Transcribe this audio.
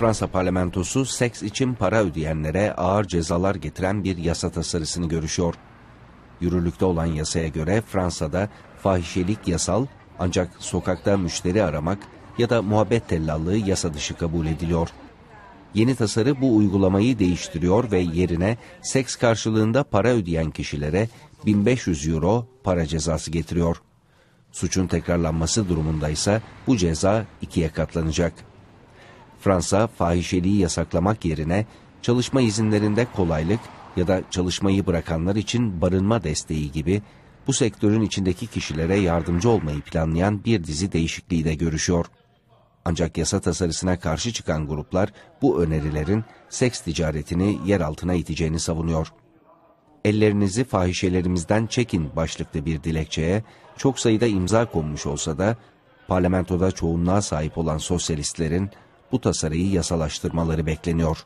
Fransa parlamentosu seks için para ödeyenlere ağır cezalar getiren bir yasa tasarısını görüşüyor. Yürürlükte olan yasaya göre Fransa'da fahişelik yasal ancak sokakta müşteri aramak ya da muhabbet tellallığı yasa dışı kabul ediliyor. Yeni tasarı bu uygulamayı değiştiriyor ve yerine seks karşılığında para ödeyen kişilere 1500 euro para cezası getiriyor. Suçun tekrarlanması durumunda ise bu ceza ikiye katlanacak. Fransa fahişeliği yasaklamak yerine çalışma izinlerinde kolaylık ya da çalışmayı bırakanlar için barınma desteği gibi bu sektörün içindeki kişilere yardımcı olmayı planlayan bir dizi değişikliği de görüşüyor. Ancak yasa tasarısına karşı çıkan gruplar bu önerilerin seks ticaretini yer altına iteceğini savunuyor. Ellerinizi fahişelerimizden çekin başlıklı bir dilekçeye çok sayıda imza konmuş olsa da parlamentoda çoğunluğa sahip olan sosyalistlerin bu tasarıyı yasalaştırmaları bekleniyor.